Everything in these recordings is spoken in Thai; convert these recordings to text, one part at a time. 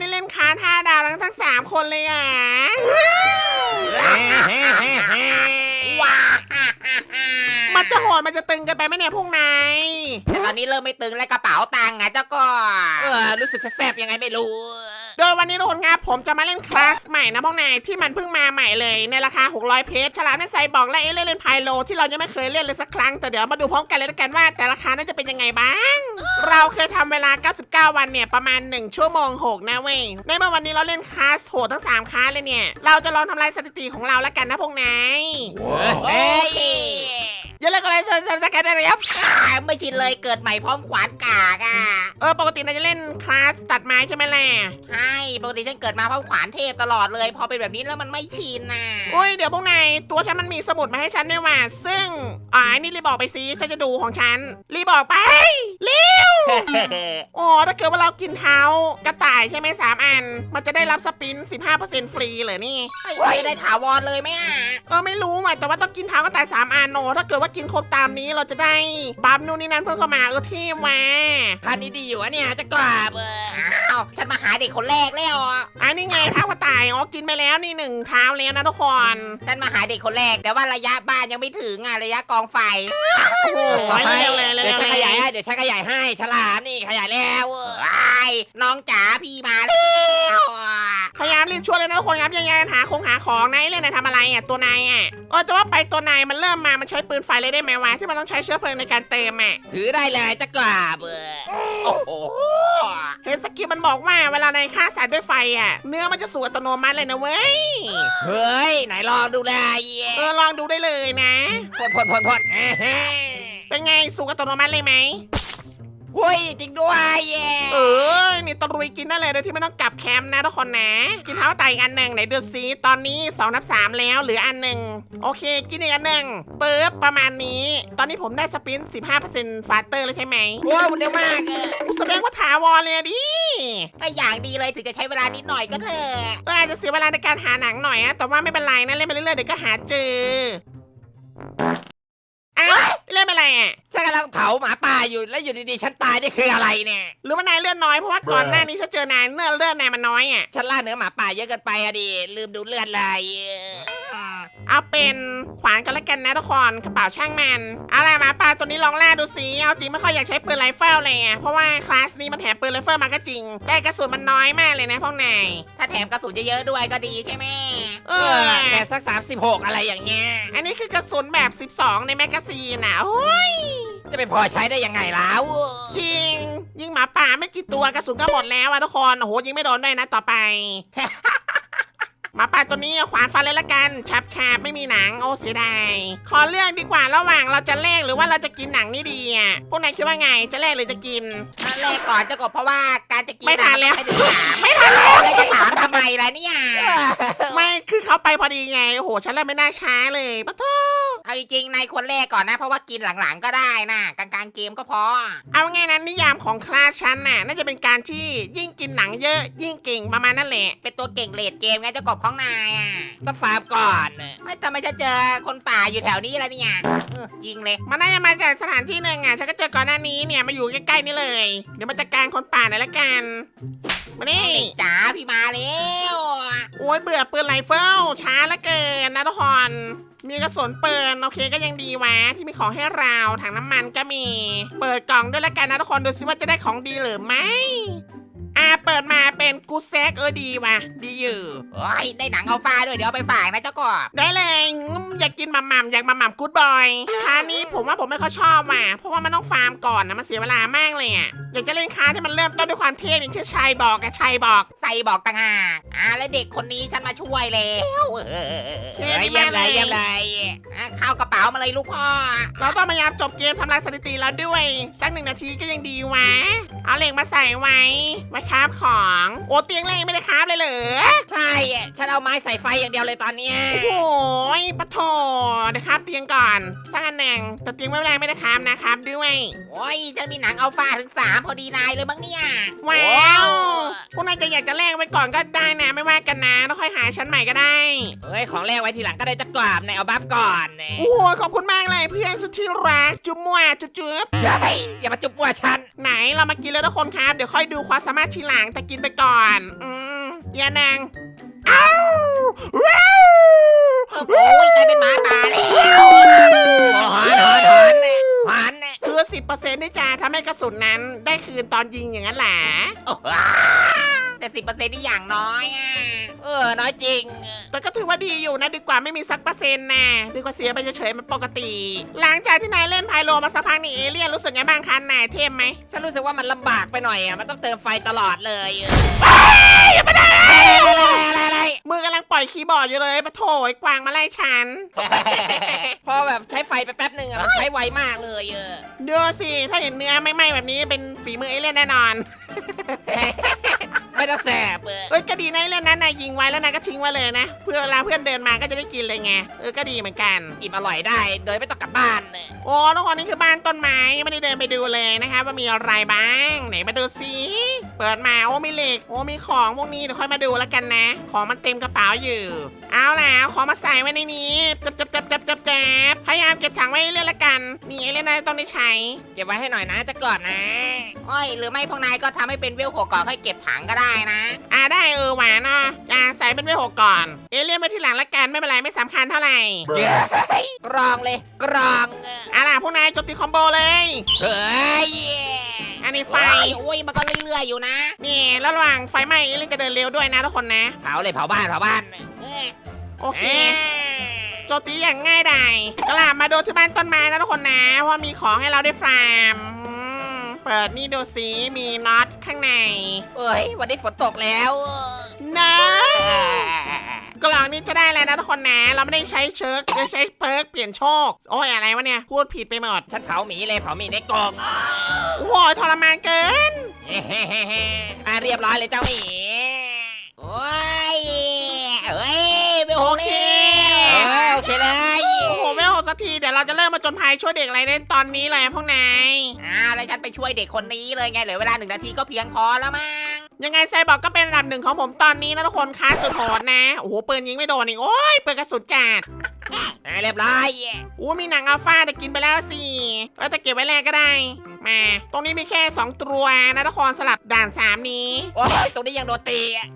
นี่เล่นค้าท่าดาวทั้งทั้งสามคนเลยอะ ว้า มันจะโหดมันจะตึงกันไปไหมเนี่ยพวกนายแต่ตอนนี้เริ่มไม่ตึงและกระเป๋าตังค์อะเจ้าก็เออรู้สึกแฟบๆยังไงไม่รู้ โดยวันนี้ทุกคนครับผมจะมาเล่นคลาสใหม่นะพวกนายที่มันเพิ่งมาใหม่เลยในราคา 600 เพชรฉลามในไซบอกและเอเล่นเล่นไพโลที่เรายังไม่เคยเล่นเลยสักครั้งแต่เดี๋ยวมาดูพร้อมกันเลยละกันว่าแต่ราคาน่าจะเป็นยังไงบ้าง เราเคยทำเวลา 99 วันเนี่ยประมาณ 1 ชั่วโมง 6 นะเว้ย ในเมื่อวันนี้เราเล่นคลาสโหดทั้ง 3คลาสเลยเนี่ย เราจะลองทำลายสถิติของเราละกันนะพวกนาย เฮ้ย อย่าเล่นกันเลยจะจะกันได้เลยครับอ่าไม่ชินเลยเกิดใหม่พร้อมขวานกากอะเออปกตินายจะเล่นคลาสตัดไม้ใช่ไหมล่ะใช่ปกติฉันเกิดมาพร้อมขวานเทพตลอดเลย พอเป็นแบบนี้แล้วมันไม่ชินน่ะอุ้ยเดี๋ยวพวกนายตัวฉันมันมีสมุดมาให้ฉันด้วยว่ะซึ่งอ่านี่รีบบอกไปสิฉันจะดูของฉันรีบบอกไปรีบอ๋อถ้าเกิดว่าเรากินเท้ากระต่ายใช่ไหมสามอัน มันจะได้รับสปิน 15%ฟรีเหรอนี่ไม่ได้ถาวรเลยไหมอะเออไม่รู้ว่ะแต่ว่าต้องกินเท้ากระต่ายสามอันโนถ้าเกิดว่ากินครบตามนี้เราจะได้บัฟนู่นนี่นั่นเพิ่มเข้ามาเออเที่มาพันนี้ดีอยู่อะเนี่ยจะกราบเอออ้าวฉันมาหาเด็กคนแรกแล้วอะอันนี้ไงเท้ากระต่ายอ๋อกินไปแล้วนี่หนึ่งเท้าแล้วนะทุกคนฉันมาหาเด็กคนแรกแต่ว่าระยะบ้านยังไม่ถึงอะระยะกองไฟ โอ้โหเร็วเลยเร็วเดี๋ยวฉันขยายให้เดี๋ยวฉันขยายให้ฉลามนี่ขยายแล้วเออไอ้น้องจ๋าพี่มาแล้ว ยายามรีบช่วยเลยนะทุกคนครับยังไงหาคงหาของนายเล่นนายทำอะไรอะตัวนายอะเออจะว่าไปตัวนายมันเริ่มมามันใช้ปืนไฟเลยได้ไหมวะที่มันต้องใช้เชื้อเพลิงในการเติมอะถือได้เลยจะกราบเออโอ้โหเห็นสกิลมันบอกว่าเวลานายฆ่าสัตว์ด้วยไฟอะ เนื้อมันจะสูอัตโนมัติเลยนะเว้ยเฮ้ยไหนลองดูได้เออลองดูได้เลยนะพ่นพ่นพ่นพ่นเฮ้ยเป็นไงสูอัตโนมัติเลยไหม เฮ้ยจริงด้วยเย้เออนี่ตะลุยกินได้เลยโดยที่ไม่ต้องกลับแคมป์นะทุกคนนะ กินเท้าไตอีกอันหนึ่งไหนดูซิตอนนี้2นับ3แล้วเหลืออันหนึ่งโอเค กินอีกอันหนึ่งปึ๊บประมาณนี้ ตอนนี้ผมได้สปรินต์15%ฟาสเตอร์เลยใช่ไหมว้าวมันเร็วมากเอออุ๊ยแสดงว่าถาวรเลยอะดิ ก็อย่างดีเลยถึงจะใช้เวลานิดหน่อยก็เถอะเออาจจะเสียเวลาในการหาหนังหน่อยนะแต่ว่าไม่เป็นไรนะเล่นไปเรื่อยๆเดี๋ยวก็หาเจอ อ้าเล่นไปอะไรอะฉันกำลังเผาหมาป่าอยู่แล้วอยู่ดีๆ ฉันตายนี่คืออะไรเนี่ย หรือว่านายเลือดน้อยเพราะว่าก่อนหน้านี้ฉันเจอนายเนื้อเลือดนายมันน้อยอะ ฉันล่าเนื้อหมาป่าเยอะเกินไปอะดิลืมดูเลือดเลยเออ เอาเป็นขวานกันแล้วกันนะทุกคนกระเป๋าช่างมันเอาล่ะไรมาปลาตัวนี้ลองล่าดูสิเอาจริงไม่ค่อยอยากใช้ปืนไรเฟิลเลยอะเพราะว่าคลาสนี้มันแถมปืนไรเฟิลมาก็จริง แต่กระสุนมันน้อยมากเลยนะพวกนายถ้าแถมกระสุนเยอะๆด้วยก็ดีใช่ไหมเอเอออแต่สักสามสิบหกอะไรอย่างเงี้ย อันนี้คือกระสุนแบบ 12 ในแมกกาซีนนะโอ้ยจะไปพอใช้ได้ยังไงแล้วจริง ยิงหมาป่าไม่กี่ตัวกระสุนก็หมดแล้วอะทุกคนโอ้โหยิงไม่โดนด้วยนะต่อไป หมาป่าตัวนี้เอาขวานฟันเลยละกันชับชาบไม่มีหนังโอ้เสียดายขอเลือกดีกว่าระหว่างเราจะแลกหรือว่าเราจะกินหนังนี่ดีอะพวกนายคิดว่าไงจะแลกหรือจะกินอันแรกก่อนจะกบเพราะว่าการจะกินไม่ทันแล้ว ไม่ถึงถามไม่ทันแล้วแล้วจะถามทำไมล่ะเนี่ย ไม่คือเขาไปพอดีไงโอ้โหฉันเลยไม่น่าช้าเลยปะโท เอาจริงๆในคนแรกก่อนนะ เพราะว่ากินหลังๆก็ได้นะกลางๆเกมก็พอ เอาไงนั้นนิยามของคลาสฉันน่ะน่าจะเป็นการที่ยิ่งกินหนังเยอะ ยิ่งเก่งประมาณนั่นแหละ เป็นตัวเก่งเลดเกมไงเจ้ากบของนายอะต้องฟาร์มก่อนไม่ทำไมจะเจอคนป่าอยู่แถวนี้ล่ะเนี่ยเออยิงเลยมันน่าจะมาจากสถานที่หนึ่งอะฉันก็เจอก่อนหน้านี้เนี่ยมาอยู่ใกล้ๆนี่เลย เดี๋ยวมาจัดการคนป่าหน่อยละกันมานี่เด็กจ๋าพี่มาแล้วโอ้ยเบื่อปืนไรเฟิลช้าเหลือเกินนะทุกคน มีกระสุนปืนโอเคก็ยังดีวะที่มีของให้เราถังน้ำมันก็มี เปิดกล่องด้วยละกันนะทุกคนดูซิว่าจะได้ของดีหรือไม่ ปิดมาเป็นกูแซกเออดีว่ะ ดีอยู่ โอ้ยได้หนังเอาฟ้าด้วยเดี๋ยวเอาไปฝากนะเจ้ากบได้เลยงึ้มอยากกินหม่ำๆอยากหม่ำๆกู๊ดบอยคานี้ผมว่าผมไม่ค่อยชอบว่ะ เพราะว่ามันต้องฟาร์มก่อนนะมันเสียเวลามากเลยอะ อยากจะเล่นค้าที่มันเริ่มต้นด้วยความเท่อย่างที่ชัยบอกกับชัยบอก ใส่บอกต่างหากอ่าแล้วเด็กคนนี้ฉันมาช่วยแล้วเออเท่เฮ้ยดีเยี่ยมามกเลเลยยเยี่ยมเลย อะเข้ากระเป๋ามาเลยลูกพ่อ เราต้องพยายามจบเกมทำลายสถิติแล้วด้วย สักหนึ่งนาทีก็ยังดีวะ เอาเหล็กมาใส่ไว้ไว้คราบของ โอ้เตียงเหล็กไม่ได้คราบเลยเหรอใช่ฉันเอาไม้ใส่ไฟอย่างเดียวเลยตอนเนี้ยโอ้โหปะโถเดี๋ยวครับเตียงก่อน สร้างอันหนึ่งแต่เตียงไม่เป็นไรไม่ได้คราบนะครับด้วย โอ้ยฉันมีหนังเอาฟ้าถึงสามพอดีนายเลยมั้งเนี่ย ว้าวพวกนายจะอยากจะแลกไว้ก่อนก็ได้นะไม่ว่ากันนะแล้วค่อยหาชั้นใหม่ก็ได้ เฮ้ยของแรกไว้ทีหลังก็ได้จะกรอบในเอาบัฟก่อนเนี่ยโอ้โหขอบคุณมากเลยเพื่อนสุดที่รักจุ๊บมั่วจุ๊บจุ๊บเฮ้ยอย่ามาจุบมัวฉัน ไหนเรามากินเลยทุกคนครับ เดี๋ยวค่อยดูความสามารถทีหลังแต่กินไปก่อนอืมอย่านางอ้าวว้าวโอ้ยกลายเป็นหมาป่าแล้วหอนหอนหอนเนี่ยหอนเนี่ยคือสิบเปอร์เซ็นต์ที่จะทำให้กระสุนนั้นได้คืนตอนยิงอย่างนั้นแหละ โอ้โหแต่สิบเปอร์เซ็นต์นี่อย่างน้อยอะเออ น้อยจริง แต่ก็ถือว่าดีอยู่นะ ดีกว่าไม่มีสักเปอร์เซ็นต์นะดีกว่าเสียไปเฉยๆมันปกติ หลังจากที่นายเล่นไพโลมาสักพักนี่เอเลี่ยนรู้สึกไงบ้างคะนายเทมไหมฉันรู้สึกว่ามันลำบากไปหน่อยอะ มันต้องเติมไฟตลอดเลยอะไรอะไรมือกำลังปล่อยคีย์บอร์ดอยู่เลยปะโถไอ้กวางมาไล่ฉัน พอแบบใช้ไฟไปแป๊บหนึ่งอะมันใช้ไวมากเลยเออเดูสิ ถ้าเห็นเนื้อไม่ไหม้แบบนี้เป็นฝีมือเอเลี่ยนแน่นอน ไม่ต้องแสบเออเอ้ยก็ดีนะเอเลี่ยนนั้นนายยิงไว้แล้วนายก็ทิ้งไว้เลยนะ เพื่อเวลาเพื่อนเดินมาก็จะได้กินเลยไงเออก็ดีเหมือนกัน อิ่มอร่อยได้โดยไม่ต้องกลับบ้านเนี่ยโอ้ทุกคนนี่คือบ้านต้นไม้ยังไม่ได้เดินไปดูเลยนะคะว่ามีอะไรบ้างไหนมาดูสิเปิดมาโอ้มีเหล็กโอ้มีของพวกนี้เดี๋ยวค่อยมาดูแล้วกันนะ ของมันเต็มกระเป๋าอยู่ เอาล่ะเอาของมาใส่ไว้ในนี้จับจับจับจับจับจับพยายามเก็บถังไว้เรื่อยๆละกันนี่เอเลี่ยนนายต้องได้ใช้ เก็บไว้ให้หน่อยนะจะกรอบนะ โอ้ยหรือไม่พวกนายก็ทำให้เป็นเวลหัวก่อนค่อยเก็บถังก็ได้นะ อ่าได้เออหวานเนาะอ่าใส่เป็นเวทหกก่อน เอเลี่ยนไปทีหลังละกันไม่เป็นไรไม่สำคัญเท่าไหร่กรองเลยกรองเอออะล่ะพวกนายจบตีคอมโบเลยเฮ้ยอันนี้ไฟไฟโอ้ยมันก็เรื่อยๆอยู่นะนี่แล้วระหว่างไฟไหม้เอเลี่ยนจะเดินเร็วด้วยนะทุกคนนะเผาเลยเผาบ้านเผาบ้านเออโอเคโจมตีอย่างง่ายดายก็ล่ะมาดูที่บ้านต้นไม้นะทุกคนนะเพราะว่ามีของให้เราได้ฟาร์มอืม เปิดนี่ดูสิมีน็อตข้างใน เอ้ย วันนี้ฝนตกแล้วนะกล่องนี้จะได้แล้วนะทุกคนนะ เราไม่ได้ใช้เชิร์กจะใช้เพิร์กเปลี่ยนโชค โอ้ยอะไรวะเนี่ย พูดผิดไปหมด ฉันเผาหมีเลยเผาหมีในกรงโอ้โหทรมานเกินเฮ้อะเรียบร้อยเลยเจ้าหมีโอ้ยเอ้ยเวลหโอกเคนี่เออโอเคเลย โอ้โหไม่ห กสักที เดี๋ยวเราจะเริ่มมาจนภัยช่วยเด็กอะไรได้ตอนนี้เลยพวกนายอ่าแล้วฉันไปช่วยเด็กคนนี้เลยไงเหลือเวลาหนึ่งนาทีก็เพียงพอแล้วมั้งยังไงไซบอร์กก็เป็นอันดับหนึ่งของผมตอนนี้นะทุกคนค้าสุดโหดนะ โอ้โหปืนยิงไม่โดนอีกโอ้ยปืนกระสุนจัดอะเรียบร้อยโอ้มีหนังอัลฟาแต่กินไปแล้วสิเออแต่เก็บไว้แลกก็ได้ มา ตรงนี้มีแค่ 2 ตัวนะทุกคนสลับด่าน 3 นี้ โอ้ยตรงนี้ยังโดนตีอะ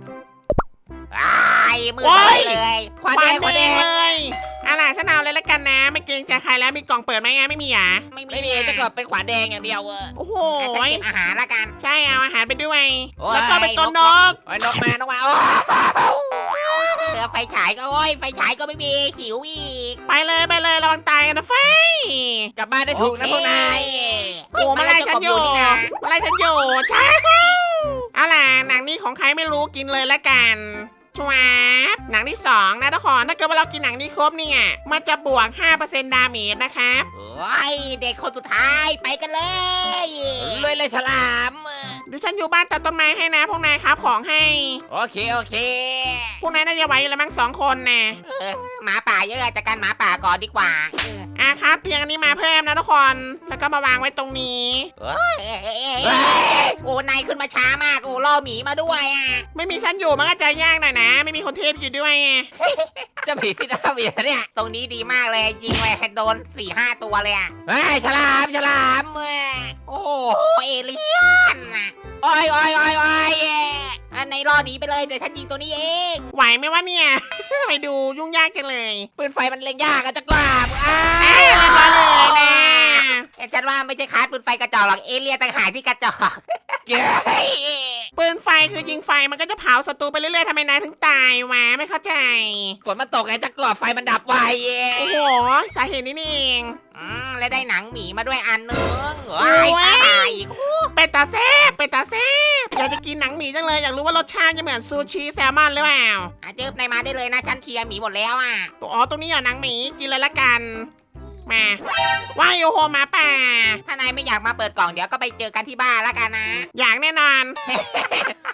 อ้ายมือโอ้ไปยเลยควันปาแดนงควันเอแดงงเลย เอาล่ะฉันเอาเลยละกันนะ ไม่เกรงใจใครแล้วมีกล่องเปิดไหมอะไม่มีอะไม่มีไม่มีจะกดเป็นขวานแดงอย่างเดียวเออโอ้โหแต่ฉันเก็บอาหารละกัน ใช่เอาอาหารไปด้วย โอ้ย แล้วก็เป็นตัวนกโอ้ยนกมานกมาโอ้เหลือไฟฉายก็โอ้ยไฟฉายก็ไม่มีหิวอีกไปเลยไปเลยระวังตายกันนะไฟกลับบ้านได้ถูกนะพวกนายโอ้มาไล่ฉันอยู่นี่นะมาไล่ฉันอยู่ใช่เอาล่ะหนังนี้ของใครไม่รู้กินเลยละกัน ชวบหนังที่สองนะทุกคนถ้าเกิดว่าเรากินหนังนี้ครบเนี่ย มันจะบวก 5%ดาเมจนะครับโอ้ยเด็กคนสุดท้ายไปกันเลยเลยเลยฉลามเออเดี๋ยวฉันอยู่บ้านตัดต้นไม้ให้นะพวกนายครับของให้ โอเคโอเค พวกนายน่าจะไหวอยู่แล้วมั้งสองคนนะเออหมาป่าเยอะจากการหมาป่าก่อนดีกว่าเอออะครับเตียงอันนี้มาเพิ่มนะทุกคน แล้วก็มาวางไว้ตรงนี้เอ้ยเอ้ยเอ้ยเอ้ยโอ้นายขึ้นมาช้ามากโอ้ล่อหมีมาด้วยอะ ไม่มีฉันอยู่มันก็จะยากหน่อยนะไม่มีคนเทพอยู่ด้วยเจะผีสิดาเมียเนี่ยตรงนี้ดีมากเลยยิงไปโดนสี่ห้าตัวเลยอะเฮ้ยฉลามฉลามเออโอ้โหเอเลี่ยนน่ะโอ้ยโอ้ยโอ้ยโอ้ยเอ้ยอันในล่อหนีไปเลยเดี๋ยวฉันยิงตัวนี้เองไหวไหมวะเนี่ย ไปดูยุ่งยากจังเลยปืนไฟมันเล็งยากอะจะกราบอ้าอะเรียบร้อยเลยนะ แต่ฉันว่าไม่ใช่คาร์ดปืนไฟกระจอกหรอกเอเลี่ยนต่างหากที่กระจอกเย้ยปืนไฟคือยิงไฟมันก็จะเผาศัตรูไปเรื่อยๆทำไมนายถึงตายวะไม่เข้าใจ ฝนมันตกไงจะกรอบไฟมันดับไวเย้โอ้โห สาเหตุนี้นี่เอง อืมและได้หนังหมีมาด้วยอันนึงว้ายโอ้ย ตายอีกเป็ดตาแซบเป็ดตาแซบอยากจะกินหนังหมีจังเลย อยากรู้ว่ารสชาติจะเหมือนซูชิแซลมอนหรือเปล่าอาเจิบนายมาได้เลยนะฉันเคลียร์หมีหมดแล้วอะตัวอ๋อตรงนี้เหรอหนังหมีกินเลยละกัน มาว่ายโอโฮหมาป่า ถ้านายไม่อยากมาเปิดกล่องเดี๋ยวก็ไปเจอกันที่บ้านแล้วกันนะ อยากแน่นอน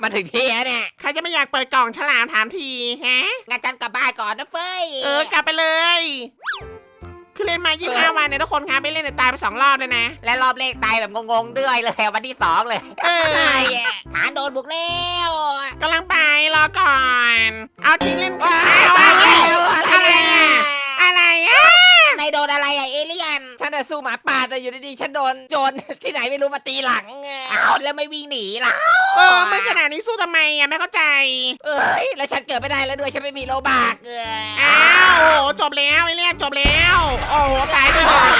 มาถึงที่แล้วเนี่ย ใครจะไม่อยากเปิดกล่องฉลามถามทีฮะ งั้นฉันกลับบ้านก่อนนะเฟ้ยเออกลับไปเลย คือคือเล่นมา 25 วันเนี่ยทุกคนครับไม่เล่นแต่ตายไปสองรอบเลยนะ และรอบเลขตายแบบงงๆด้วยเลยวันที่สองเลยเออใช่อะฐานโดนบุกแล้วกำลังไปรอก่อน เอาจริงเล่นว้าอ้าววอะไรอะไรอะไรอะอะอะไรอะ นายโดนอะไรอะเอเลี่ยนฉันน่ะสู้หมาป่าแต่อยู่ดีๆฉันโดนโจร ที่ไหนไม่รู้มาตีหลังอะอ้าวแล้วไม่วิ่งหนีล่ะเออไม่ขนาดนี้สู้ทำไมอะไม่เข้าใจ เอ้ยแล้วฉันเกิดไม่ได้แล้วด้วยฉันไม่มีโลบากเอออ้าวโอ้โหจบแล้วไอ้เลี่ยนจบแล้ว โอ้โหตายด้วยเลย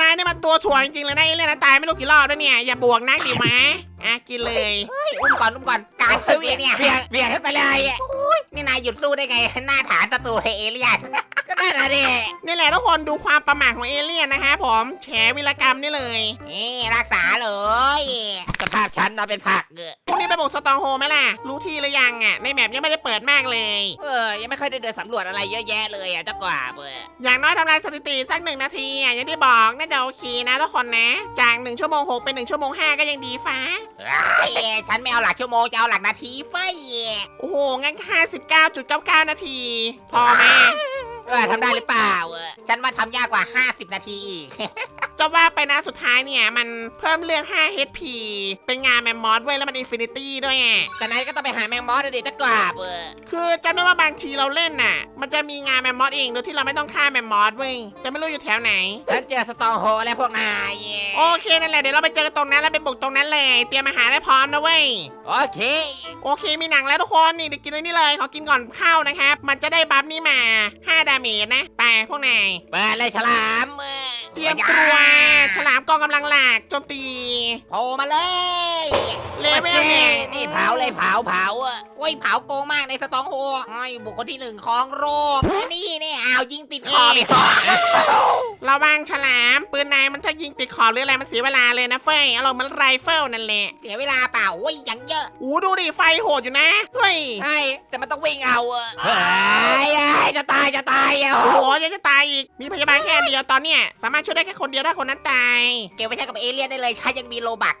นายนี่มันตัวถ่วงจริงๆเลยนะไอ้เลี่ยนนะตายไม่รู้กี่รอบแล้วเนี่ยอย่าบวกนักดิมะอะกินเลยอุ้มก่อนอุ้มก่อนกลางคือเบียดเนี่ยเบียดเบียดขึ้นไปเลยอะนี่นายหยุดสู้ได้ไงหน้าฐานศัตรูเอเลี่ยน ก็ได้นะดินี่แหละทุกคนดูความประมาทของเอเลี่ยนนะคะผมแฉวิรกรรมนี่เลยนี่รักษาเลยสภาพฉันน่ะเป็นผักเออพรุ่งนี้ไปบุกสตองโฮไหมล่ะ รู้ที่หรือยังอะในแมปยังไม่ได้เปิดมากเลย เออ ยังไม่ค่อยได้เดินสำรวจอะไรเยอะแยะเลยอะเจ้ากว่าเบออย่างน้อยทำลายสถิติสักหนึ่งนาทีอะอย่างที่บอกน่าจะโอเคนะทุกคนนะ จาก1ชั่วโมง6เป็น1ชั่วโมง5ก็ยังดีฟ้าไอ้ฉันไม่เอาหลักชั่วโมงจะเอาหลักนาทีไฟโอ้โหงั้น59.99 นาที พอไหม เออทำได้หรือเปล่าเออฉันว่าทำยากกว่า 50 นาทีอีก จะว่าไปนะสุดท้ายเนี่ย มันเพิ่มเลือด 5 HP เป็นงานแมมมอสเว้ยแล้วมันอินฟินิตี้ด้วยอะแต่นายก็ต้องไปหาแมงมอสดิเจ้ากว่าเบอคือจำได้ว่าบางทีเราเล่นน่ะ มันจะมีงานแมมมอสเองโดยที่เราไม่ต้องฆ่าแมมมอสเว้ยแต่ไม่รู้อยู่แถวไหน ฉันเจอสตองโฮแล้วพวกนายโอเคนั่นแหละเดี๋ยวเราไปเจอกันตรงนั้นแล้วไปบุกตรงนั้นเลย เตรียมอาหารได้พร้อมนะเว้ย โอเค โอเคมีหนังแล้วทุกคนนี่เดี๋ยวกินเลยนี่เลยขอกินก่อนเข้านะครับ มันจะได้บัฟนี่มา5ดาเมจนะ ไปพวกนายเปิดเลยฉลามเออเตรียมตัวฉลามกองกำลังหลักโจมตีโผล่มาเลยเลเวลหนึ่งนี่เผาเลยเผาเผาอะโอ้ยเผาโกงมากในสตองโฮไอ้บุคคลที่หนึ่งของโรคนี่เนี่ยอ้าวยิงติดคอไปก่อนระวังฉลาม ปืนนายมันถ้ายิงติดขอบหรืออะไรมันเสียเวลาเลยนะเฟ้ยอารมณ์เหมันไรเฟิลนั่นแหละเสียเวลาเปล่าโอ้ยยังเยอะอู้ดูดิไฟโหดอยู่นะเฮ้ยใช่แต่มันต้องวิ่งเอาอะเฮ้ยเฮ้ยจะตายจะตายอะโอ้โหยังจะตายอีกมีพยาบาลแค่อันเดียวตอนเนี้ยสามารถช่วยได้แค่คนเดียวถ้าคนนั้นตายเก็บไว้ใช้กับเอเลี่ยนได้เลยใช้ยังมีโลบัก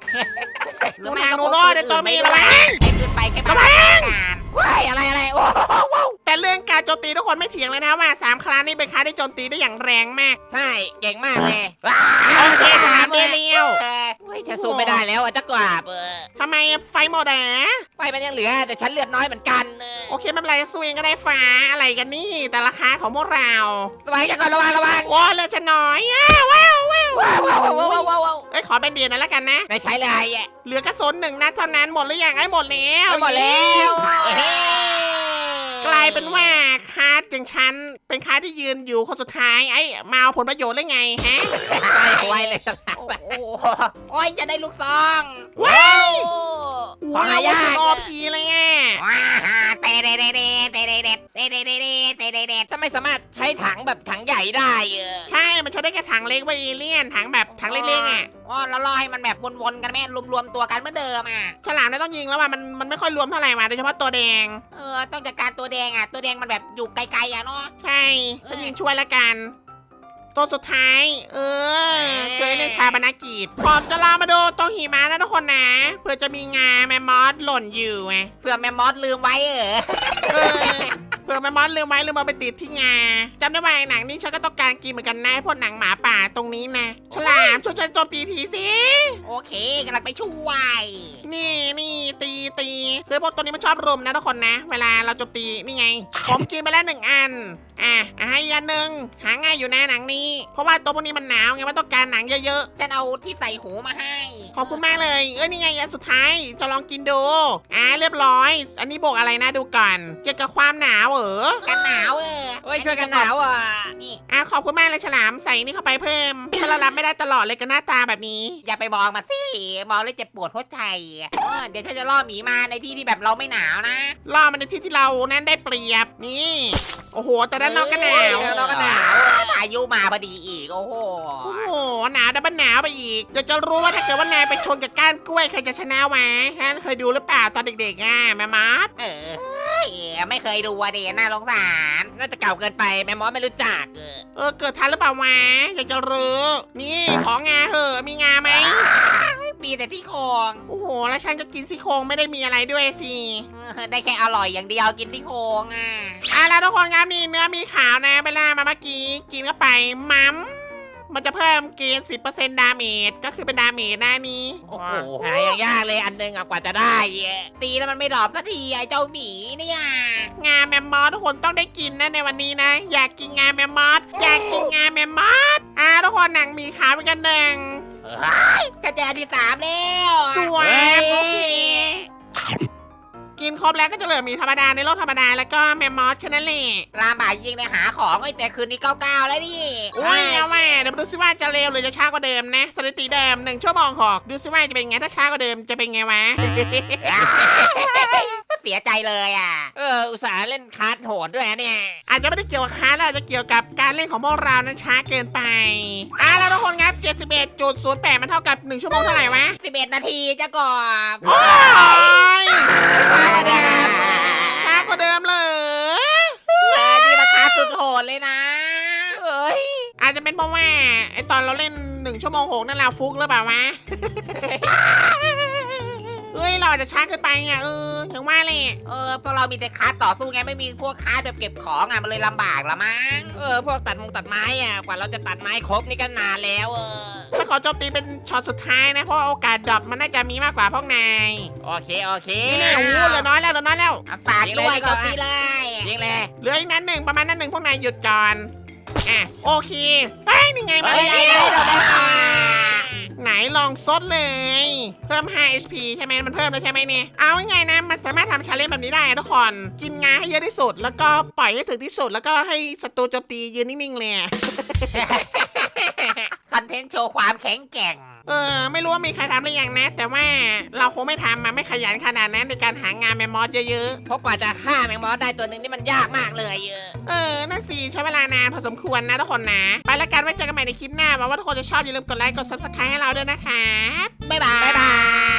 ดูทางโนโน่เดี๋ยวตัวมีระวังใช้ปืนไฟแค่มาตรการว้ายอะไรอะไรโอ้โหแต่เรื่องการโจมตีทุกคนไม่เถียงเลยนะว่าสามครั้งนี้เป็นครั้งที่โจมตีได้อย่างแรงมาก ใช่เก่งมากเลยโอเคฉลามเดเรียวเออเฮ้ยฉันสู้ไม่ได้แล้วอะเจ้ากว่าเบอร์ทำไมไฟหมดอะไฟมันยังเหลือ แต่ฉันเลือดน้อยเหมือนกันเออโอเคไม่เป็นไรสู้เองก็ได้ฟ้าอะไรกันนี่แต่ราคาของพวกเราระวังจะก่อนระวังระวังโอ้เลือดฉันน้อยอ้าวว้าวว้าวว้าวว้าวว้าวว้าวว้าวว้าวเอ้ยขอเป็นเดียนหน่อยละกันนะ ไม่ใช้เลยอะ เหลือกระสุนหนึ่งนัดเท่านั้นหมดหรือยังไอ้ยหมดแล้วหมดแล้วเอ้ยกลายเป็นว่าคาร์ดอย่างฉันเป็นคาร์ดที่ยืนอยู่คนสุดท้ายไอ้มาเอาผลประโยชน์ได้ไงฮะไวเลยฉลามโอ้โหโอ้ยจะได้ลูกซองว้าวโอ้ว้าวว่าสุดโอพีเลยอะ ว้าเตะเตะเตะเตะเตะเตะเตะเตะ ไม่สามารถใช้ถังแบบถังใหญ่ได้เออใช่ มันใช้ได้แค่ถังเล็กไว้เอเลี่ยนถังแบบถังเล็กๆอะอ๋อแล้วรอให้มันแบบวนๆกันแม่รวมๆตัวกันเหมือนเดิมอะฉลามเนี่ยต้องยิงแล้วว่ามันมันไม่ค่อยรวมเท่าไหร่มาโดยเฉพาะตัวแดง เออต้องจัดการตัวแดงอะตัวแดงมันแบบอยู่ไกลๆอะเนาะใช่จะยิงช่วยละกัน ตัวสุดท้าย เออ เจอเล่นชาบนากิจผมจะลองมาดูตรงหิมะนะทุกคนนะ เพื่อจะมีงาแมมมอสหล่นอยู่ไงเพื่อแมมมอสลืมไว้เออ เออเผื่อแมมมอสลืมไว้ลืมเอาไปติดที่งาจำได้ว่าไอ้หนังนี้ฉันก็ต้องการกินเหมือนกันนะพวกหนังหมาป่าตรงนี้นะฉลามช่วยฉันโจมตีทีสิโอเคกำลังไปช่วย นี่นี่ตีตีคือพวกตัวนี้มันชอบรุมนะทุกคนนะ เวลาเราโจมตีนี่ไง ผมกินไปแล้วหนึ่งอัน อะอะให้อีกอันหนึ่งหาง่ายอยู่นะหนังนี้ เพราะว่าตัวพวกนี้มันหนาวไงมันต้องการหนังเยอะฉันเอาที่ใส่หูมาให้ๆ ขอบคุณมากเลย เอ้ยนี่ไงอันสุดท้ายจะลองกินดูอะเรียบร้อย อันนี้บอกอะไรนะดูก่อน เกี่ยวกับความหนาวเหรอกันหนาวเออโอ้ยช่วยกันหนาวอะ นี่อะขอบคุณมากเลยฉลามใส่นี่เข้าไปเพิ่มฉันละรับไม่ได้ตลอดเลยกับหน้าตาแบบนี้ อย่าไปบอกมาสิมองแล้วเจ็บปวดหัวใจเออเดี๋ยวฉันจะล่อหมีมาในที่ที่แบบเราไม่หนาวนะ ล่อมันในที่ที่เรานั้นได้เปรียบนี่ โอ้โห แต่ด้านนอกก็หนาวเออเราก็หนาวพายุมาพอดีอีกโอ้โหโอ้โหหนาวดับเบิลหนาวไปอีกอยากจะรู้ว่าถ้าเกิดว่านายไปชนกับก้านกล้วยใครจะชนะวะฮะเคยดูหรือเปล่าตอนเด็กๆอะแม่มาร์ทเออเฮ้ยไม่เคยดูอะเดน่าสงสารน่าจะเก่าเกินไปแมมมอสไม่รู้จักเออเออเกิดทันหรือเปล่าวะอยากจะรู้นี่ของงาเหอะมีงาไหม มมีแต่ที่โครงโอ้โห แล้วฉันก็กินซี่โครงไม่ได้มีอะไรด้วยสิ เออได้แค่อร่อยอย่างเดียวกินที่โครงอะ อะแล้วทุกคนครับนี่เนื้อมีขาวนะเวลามาเมื่อกี้ กินเข้าไปมัมมันจะเพิ่มเกณฑ์10%ดาเมจก็คือเป็นดาเมจหน้านี้ โอ้โหหายยากเลยอันหนึงอะกว่าจะได้อะตีแล้วมันไม่ดรอปสักทีไอ้เจ้าหมีเนี่ยงาแมมมอสทุกคนต้องได้กินนะในวันนี้นะ อยากกินงาแมมมอสอยากกินงาแมมมอสอะทุกคนหนังมีขาวเป็นกันหนึ่ง กระจายที่สามแล้วสวยโอเค กินครบแล้วก็จะเหลือหมีธรรมดาในโลกธรรมดาแล้วก็แมมมอสแค่นั้นแหละลำบากยิงเลยหาของไอ้แต่คืนนี้เก้าเก้าแล้วนี่อุ้ยเอาว่าเดี๋ยวมาดูซิว่าจะเร็วหรือจะช้ากว่าเดิมนะสถิติเดิมหนึ่งชั่วโมงหอกดูซิว่าจะเป็นไงถ้าช้ากว่าเดิมจะเป็นไงวะ เสียใจเลยอะ เอออุตส่าห์เล่นคาร์ดโหดด้วยนะเนี่ย อาจจะไม่ได้เกี่ยวกับค้าแล้วอาจจะเกี่ยวกับการเล่นของพวกเรานั้นช้าเกินไปอะแล้วทุกคนครับ71.08มันเท่ากับ 1 ชั่วโมงเท่าไหร่วะ11นาทีจะกอบ โอ้ย เดิม ช้ากว่าเดิมเลย เออนี่ราคาสุดโหดเลยนะ เอ้ย อาจจะ เป็นเพราะว่าไอตอนเราเล่น1ชั่วโมงหกนั่นแหละฟุกหรือเปล่าวะเฮ้ยเราอาจจะช้าเกินไปอะเอออย่างว่าเลยเออพวกเรามีแต่คาร์ดต่อสู้ไงไม่มีพวกคาร์ดแบบเก็บของอะมันเลยลำบากละมั้งเออพวกตัดมงตัดไม้อะกว่าเราจะตัดไม้ครบนี่ก็นานแล้วเออฉันขอโจมตีเป็นช็อตสุดท้ายนะ เพราะว่าโอกาสดรอปมันน่าจะมีมากกว่าพวกนายโอเคโอเคนี่นี่โอ้โหเหลือน้อยแล้วเหลือน้อยแล้ว อะฝากด้วยจบตีเลย ยิงเลย เหลืออีกนั้นหนึ่งประมาณนั้นหนึ่งพวกนายหยุดก่อน อะโอเคเฮ้ยนี่ไงมาเฮ้ยแล้ได้วได้ได้ได้ไหนลองซดเลย เพิ่ม 5 HP ใช่ไหมมันเพิ่มแล้วใช่ไหมเนี่ย เอาไงนะ มันสามารถทำชาเลนจ์แบบนี้ได้นะทุกคน กินงาให้เยอะที่สุด แล้วก็ปล่อยให้ถึงที่สุด แล้วก็ให้ศัตรูโจมตียืนนิ่งๆเลย คอนเทนต์โชว์ความแข็งแกร่ง เออ ไม่รู้ว่ามีใครทำหรือยังนะ แต่ว่าเราคงไม่ทำมาไม่ขยันขนาดนั้นในการหางานแมมมอสเยอะเพราะกว่าจะฆ่าแมงมอสได้ตัวหนึ่งนี่มันยากมากเลยเออ ๆ เออ นั่นสิใช้เวลานานพอสมควรนะทุกคนนะ ไปแล้วกันไว้เจอกันใหม่ในคลิปหน้าหวังว่าทุกคนจะชอบอย่าลืมกดไลค์กด subscribe ให้เราด้วยนะครับ บ๊ายบาย บ๊ายบาย